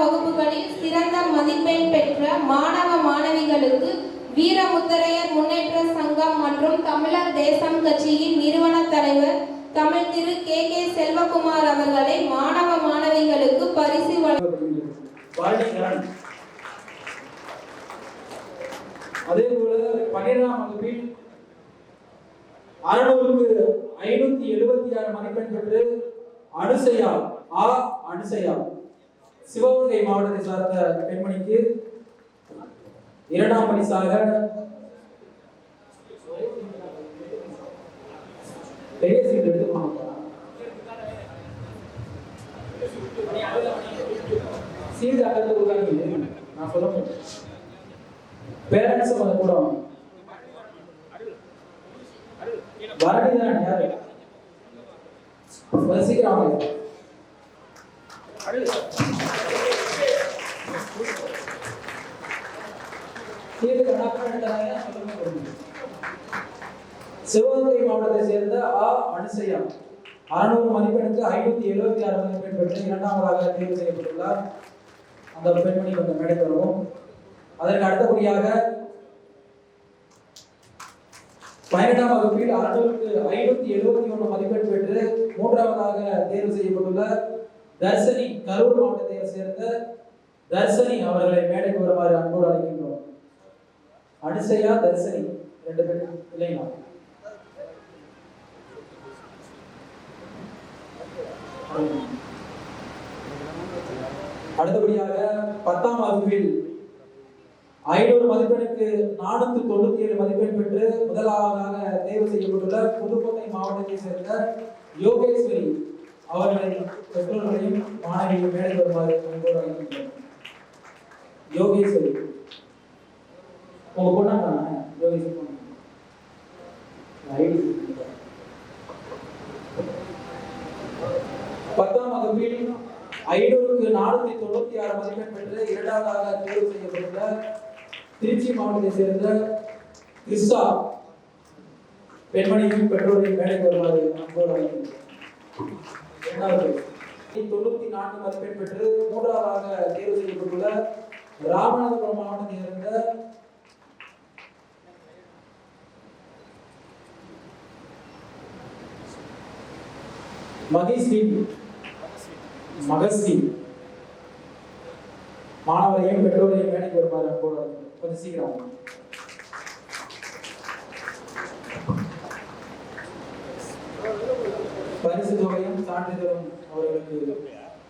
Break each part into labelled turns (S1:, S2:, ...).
S1: வகுப்புகளில் சிறந்த மதிப்பெண் பெற்ற மாணவ மாணவிகளுக்கு வீரமுத்தரையர் முன்னேற்ற சங்கம் மற்றும் தமிழர் தேசம் கட்சியின் நிறுவன தலைவர் தமிழ் திரு கே கே செல்வகுமார் அவர்களை மாணவ மாணவிகளுக்கு பரிசு வழங்க
S2: அதே போல பன்னிரெண்டாம் வகுப்பில் அறுநூறுக்கு ஐநூத்தி எழுபத்தி ஆறு மதிப்பெண் பெற்று அனுசையா ஆ அனுசையா சிவகங்கை மாவட்டத்தை சார்ந்த பெண்மணிக்கு இரண்டாம் பரிசாக பெரிய சீட் எடுத்துக்கணும் சீட் அகத்து உட்காந்து நான் சொல்ல முடியும். பேரண்ட்ஸ் வந்து கூட வரடி தானே யாரு? கொஞ்சம் சொல்லுங்க சிவகங்கை மாவட்டத்தை சேர்ந்த ஆ. அனுசையா அறுநூறு மதிப்பெண்ணுக்கு ஐநூத்தி எழுபத்தி ஆறு மதிப்பெண் பெற்று இரண்டாவதாக தேர்வு செய்யப்பட்டுள்ளார். அந்த பெண்மணி கொஞ்சம் மேடை அதற்கு அடுத்தபடியாக பன்னிரெண்டாம் வகுப்பில் அறுநூறுக்கு ஐநூத்தி எழுபத்தி ஒன்று மதிப்பெண் பெற்று மூன்றாவதாக தேர்வு செய்யப்பட்டுள்ள தர்சனி கரூர் மாவட்டத்தை சேர்ந்த தர்சனி அவர்களை மேடைக்கு வருமாறு அன்போடு அழைக்கின்றோம். அனுசையா தர்சனி ரெண்டு பேரும் இல்லைங்களா? அடுத்தபடியாக பத்தாம் வகுப்பில் ஐநூறு மதிப்பெண்ணுக்கு நானூத்தி தொண்ணூத்தி ஏழு மதிப்பெண் பெற்று முதலாவதாக தேர்வு செய்யப்பட்டுள்ள புதுக்கோட்டை மாவட்டத்தை சேர்ந்த யோகேஸ்வரி அவர்களின் பெற்றோர்களையும் மாணவியும் மேலே வருமாறு அன்போடு அழைக்கின்றனர் யோகேஸ்வரி. உங்க பொண்ணா யோகேஸ்வரி பொண்ணு. பத்தாம் வகுப்பில் ஐநூறுக்கு நானூத்தி தொண்ணூத்தி ஆறு மதிப்பெண் பெற்று இரண்டாவதாக தேர்வு செய்யப்பட்டுள்ள திருச்சி மாவட்டத்தை சேர்ந்த கிறிஸ்தா பெண்மணியும் பெற்றோரையும் வேலைக்கு வருமாறு அன்போடு இரண்டாவது தொண்ணூத்தி நான்கு மதிப்பெண் பெற்று மூன்றாவதாக தேர்வு செய்யப்பட்டுள்ள ராமநாதபுரம் மாவட்டத்தை சேர்ந்த மகிஸ்ரீ மகஸ்ரீ மாணவரையும் பெற்றோரையும் வேலைக்கு வருமாறு அன்போடு கொஞ்சம் சீக்கிரம் பரிசு தொகையும் சான்றிதழும் அவர்களுக்கு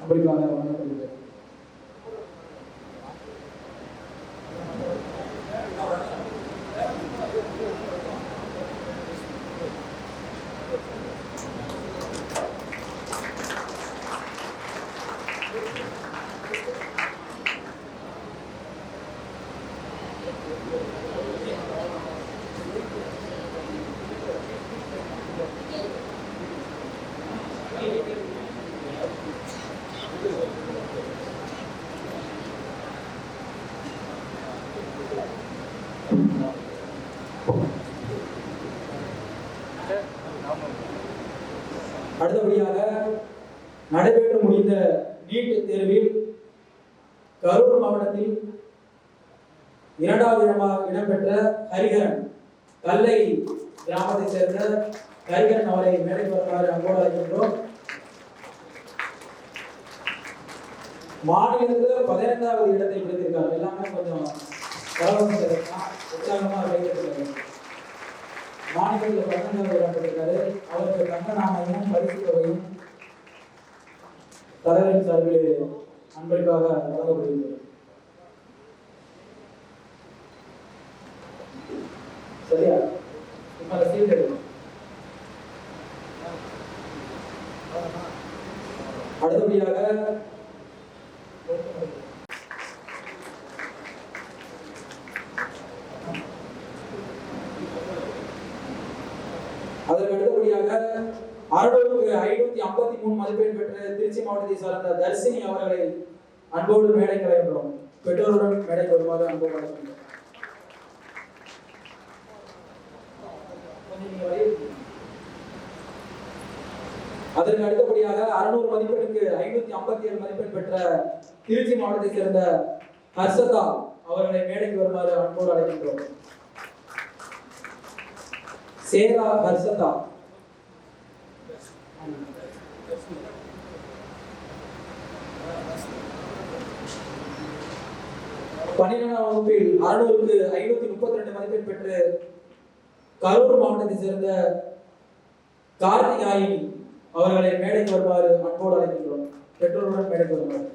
S2: அப்படிக்காக வழங்கப்படுகிறது. அடுத்தபடியாக நடைபெற்று முடிந்த நீட் தேர்வில் கரூர் மாவட்டத்தில் இரண்டாவது இடமாக இடம்பெற்ற ஹரிகரன் கல்லை கிராமத்தை சேர்ந்த ஹரிகரன் அவரை மேடை வருமாறு அன்போடு அழைக்கின்றோம். மாநிலத்தில் பதினைந்தாவது இடத்தை பிடித்திருக்காங்க எல்லாமே கொஞ்சம் கலவரம் உற்சாகமாக கைவிட்டிருக்காங்க மாநிலத்தில் பதினைந்தாவது இடம் அவருக்கு தங்க பரிசு தொகையும் தலைவரின் சார்பில் வழங்கப்படுகிறது சரியா? இப்ப அந்த எடுக்கணும். அடுத்தபடியாக அதற்கு அடுத்தபடியாக அறுநூறுக்கு ஐநூத்தி ஐம்பத்தி மூணு மதிப்பெண் பெற்ற திருச்சி மாவட்டத்தை சார்ந்த தர்சினி அவர்களை அன்போடு மேடை கலைகின்றோம். பெற்றோருடன் மேடை வருமாறு அன்போடு வழங்குகின்றோம் அதற்கு அடுத்தபடியாக அறுநூறு மதிப்பெண்ணுக்கு ஐநூத்தி ஐம்பத்தி ஏழு மதிப்பெண் பெற்ற திருச்சி மாவட்டத்தை சேர்ந்த ஹர்ஷதா அவர்களை மேடைக்கு வருமாறு அன்போடு அழைக்கின்றோம். சேரா ஹர்ஷதா பன்னிரெண்டாம் வகுப்பில் அறுநூறுக்கு ஐநூத்தி முப்பத்தி ரெண்டு மதிப்பெண் பெற்று கரூர் மாவட்டத்தை சேர்ந்த கார்த்திகாயினி அவர்களை மேடைக்கு வருமாறு அன்போடு அழைக்கின்றோம். பெற்றோருடன் மேடைக்கு வருமாறு.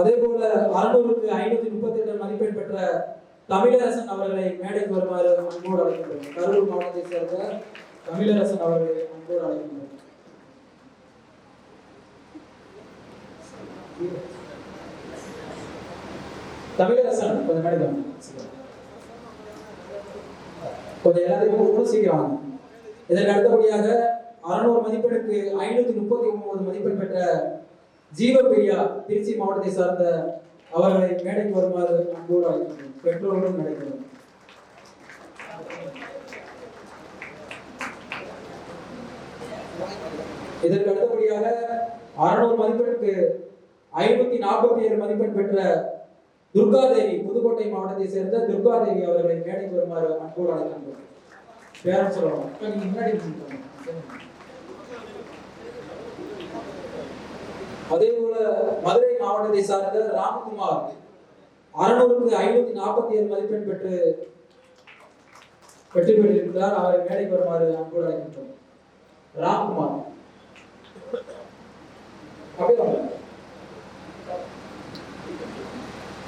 S2: அதே போல அறுநூறுக்கு ஐநூத்தி முப்பத்தி எட்டு மதிப்பெண் பெற்ற தமிழரசன் அவர்களை மேடைக்கு வருமாறு அன்போடு அழைக்கின்றோம் கரூர் மாவட்டத்தை சேர்ந்த தமிழரசன் அவர்களை அன்போடு அழைக்கின்றோம் தமிழரசன் கொஞ்சம் மேடம் கொஞ்சம் எல்லாத்தையும் கூப்பிட்டு சீக்கிரம் வாங்க. இதற்கு அடுத்தபடியாக அறுநூறு மதிப்பெண்ணுக்கு ஐநூத்தி முப்பத்தி ஒன்பது மதிப்பெண் பெற்ற ஜீவபிரியா திருச்சி மாவட்டத்தை சார்ந்த அவர்களை மேடைக்கு வருமாறு அன்போடு அழைக்கிறோம் பெற்றோர்களும் நடைபெறும். இதற்கு அடுத்தபடியாக அறுநூறு மதிப்பெண்ணுக்கு ஐநூத்தி நாற்பத்தி ஏழு மதிப்பெண் பெற்ற துர்காதேவி புதுக்கோட்டை மாவட்டத்தை சேர்ந்த துர்காதேவி அவர்களை மேடைக்கு வருமாறு அன்போடு அழைக்கின்றோம். பேரன் சொல்லலாம் முன்னாடி அதே போல மதுரை மாவட்டத்தை சார்ந்த ராம்குமார் அறுநூறுக்கு ஐநூத்தி நாற்பத்தி ஏழு மதிப்பெண் பெற்று வெற்றி பெற்றிருக்கிறார் அவரை மேடைக்கு வருமாறு அன்போடு அழைக்கின்றோம். ராம்குமார்.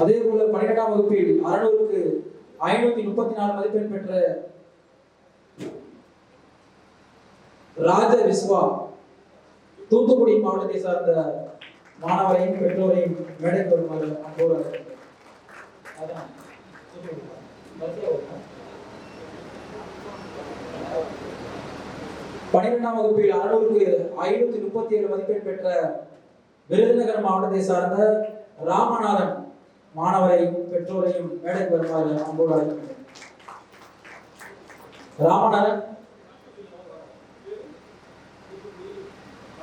S2: அதே போல பன்னிரெண்டாம் வகுப்பில் அறுநூறுக்கு ஐநூத்தி முப்பத்தி நாலு மதிப்பெண் பெற்ற ராஜ விஸ்வா தூத்துக்குடி மாவட்டத்தை சார்ந்த மாணவரையும் பெற்றோரையும் மேடைக்கு வருமாறு அன்போடு அழைக்கின்றோம். அதான். பன்னிரெண்டாம் வகுப்பில் அறுநூறுக்கு ஐநூத்தி முப்பத்தி ஏழு மதிப்பெண் பெற்ற விருதுநகர் மாவட்டத்தை சார்ந்த ராமநாதன் மாணவரையும் பெற்றோரையும் மேடைக்கு வருமாறு அன்போடு அழைக்கின்றோம் ராமநாதன்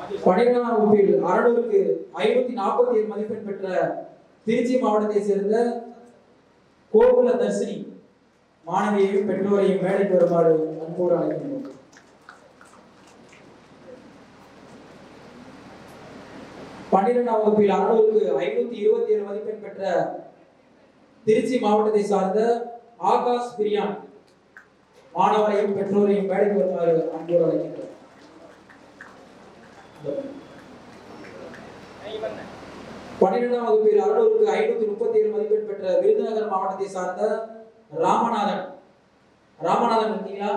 S2: பனிரெண்டாம் வகுப்பில் அறுநூறுக்கு ஐநூத்தி நாற்பத்தி ஏழு மதிப்பெண் பெற்ற திருச்சி மாவட்டத்தை சேர்ந்த கோகுல தர்சினி மாணவியையும் பெற்றோரையும் மேடைக்கு வருமாறு அன்போடு அழைக்கின்றோம். பன்னிரெண்டாம் வகுப்பில் அரடூருக்கு ஐநூத்தி இருபத்தி ஏழு மதிப்பெண் பெற்ற திருச்சி மாவட்டத்தை சார்ந்த ஆகாஷ் பிரியான் மாணவரையும் பெற்றோரையும் மேடைக்கு வருமாறு அன்போடு அழைக்கின்றோம். பன்னிரெண்டாம் வகுப்பில் அறுநூறுக்கு ஐநூத்தி முப்பத்தி ஏழு மதிப்பெண் பெற்ற விருதுநகர் மாவட்டத்தை சார்ந்த ராமநாதன். ராமநாதன் இருக்கீங்களா?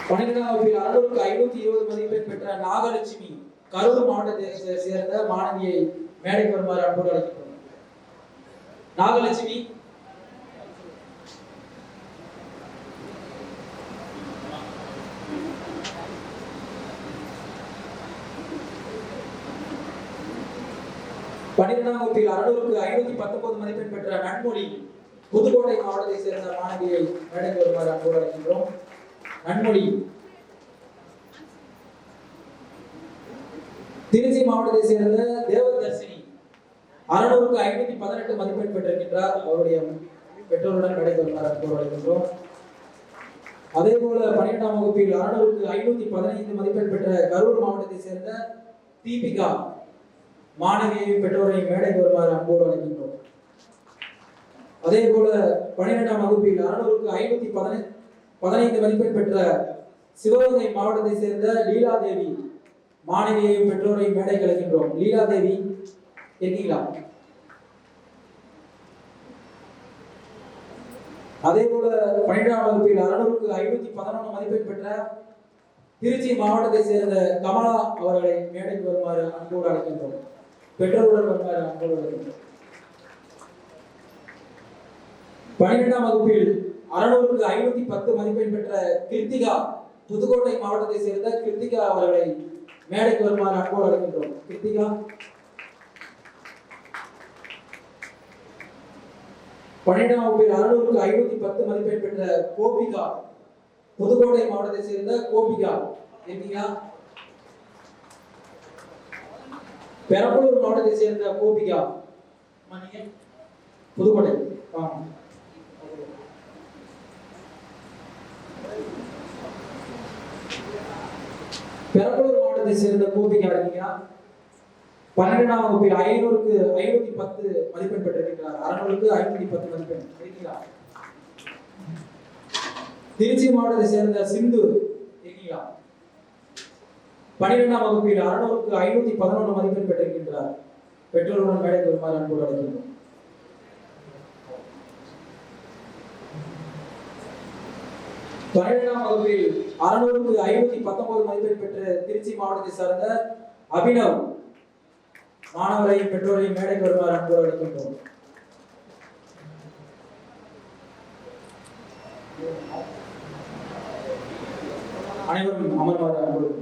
S2: பன்னிரெண்டாம் வகுப்பில் அறுநூறுக்கு ஐநூத்தி இருபது மதிப்பெண் பெற்ற நாகலட்சுமி கரூர் மாவட்டத்தை சேர்ந்த மாணவியை மேடைக்கு வருமாறு அன்போடு அழைக்கின்றோம் நாகலட்சுமி பன்னிரெண்டாம் வகுப்பில் அறுநூறுக்கு ஐநூத்தி பத்தொன்பது மதிப்பெண் பெற்ற நன்மொழி புதுக்கோட்டை மாவட்டத்தை சேர்ந்த மாணவியை மேடைக்கு வருமாறு அன்போடு அழைக்கின்றோம். நன்மொழி. திருச்சி மாவட்டத்தை சேர்ந்த தேவதர்சினி அறுநூறுக்கு ஐநூத்தி பதினெட்டு மதிப்பெண் பெற்றிருக்கின்றார். அவருடைய பெற்றோருடன் மேடைக்கு வருமாறு அன்போடு அழைக்கின்றோம். அதே போல பன்னிரெண்டாம் வகுப்பில் அறுநூறுக்கு ஐநூத்தி பதினைந்து மதிப்பெண் பெற்ற கரூர் மாவட்டத்தை சேர்ந்த தீபிகா மாணவியையும் பெற்றோரையும் மேடைக்கு வருமாறு அன்போடு அழைக்கின்றோம். அதே போல பன்னிரெண்டாம் வகுப்பில் அறநூறுக்கு ஐநூத்தி பதினை பதினைந்து மதிப்பெண் பெற்ற சிவகங்கை மாவட்டத்தை சேர்ந்த லீலாதேவி மாணவியையும் பெற்றோரையும் மேடைக்கு அழைக்கின்றோம். லீலாதேவி இருக்கீங்களா அதே போல பன்னிரெண்டாம் வகுப்பில் அறுநூறுக்கு ஐநூத்தி பதினொன்று மதிப்பெண் பெற்ற திருச்சி மாவட்டத்தை சேர்ந்த கமலா அவர்களை மேடைக்கு வருமாறு அன்போடு அழைக்கின்றோம். பெற்றோருடன் வந்தார் அன்போடு அழைக்கின்றோம் பன்னிரெண்டாம் வகுப்பில் அறநூறுக்கு ஐநூத்தி பத்து மதிப்பெண் பெற்ற கிருத்திகா புதுக்கோட்டை மாவட்டத்தை சேர்ந்த கிருத்திகா அவர்களை மேடைக்கு வருமாறு அன்போடு அழைக்கின்றோம் கிருத்திகா. பன்னிரெண்டாம் வகுப்பில் அறுநூறுக்கு ஐநூத்தி பத்து மதிப்பெண் பெற்ற கோபிகா புதுக்கோட்டை மாவட்டத்தை சேர்ந்த கோபிகா இருக்கீங்களா பெரம்பலூர் மாவட்டத்தை சேர்ந்த கோபிகா. புதுக்கோட்டை. பெரம்பலூர் மாவட்டத்தை சேர்ந்த கோபிகா இருக்கீங்களா? பன்னிரெண்டாம் வகுப்பில் ஐநூறுக்கு ஐநூத்தி பத்து மதிப்பெண் பெற்றிருக்கிறார் அறநூறுக்கு ஐநூத்தி பத்து மதிப்பெண் இருக்கீங்களா திருச்சி மாவட்டத்தை சேர்ந்த சிந்து. பன்னிரெண்டாம் வகுப்பில் அறுநூறுக்கு ஐநூத்தி பதினொன்று மதிப்பெண் பெற்றிருக்கின்றார். பெற்றோருடன் வேலை வருமாறு அன்போடு அழைக்கின்றோம் பன்னிரெண்டாம் வகுப்பில் அறுநூறுக்கு ஐநூத்தி பத்தொன்பது மதிப்பெண் பெற்ற திருச்சி மாவட்டத்தை சார்ந்த அபினவ் மாணவரையும் பெற்றோரையும் மேடைக்கு வருமாறு அன்போடு அழைக்கின்றோம் அனைவரும் அமர்வாறு அன்போடு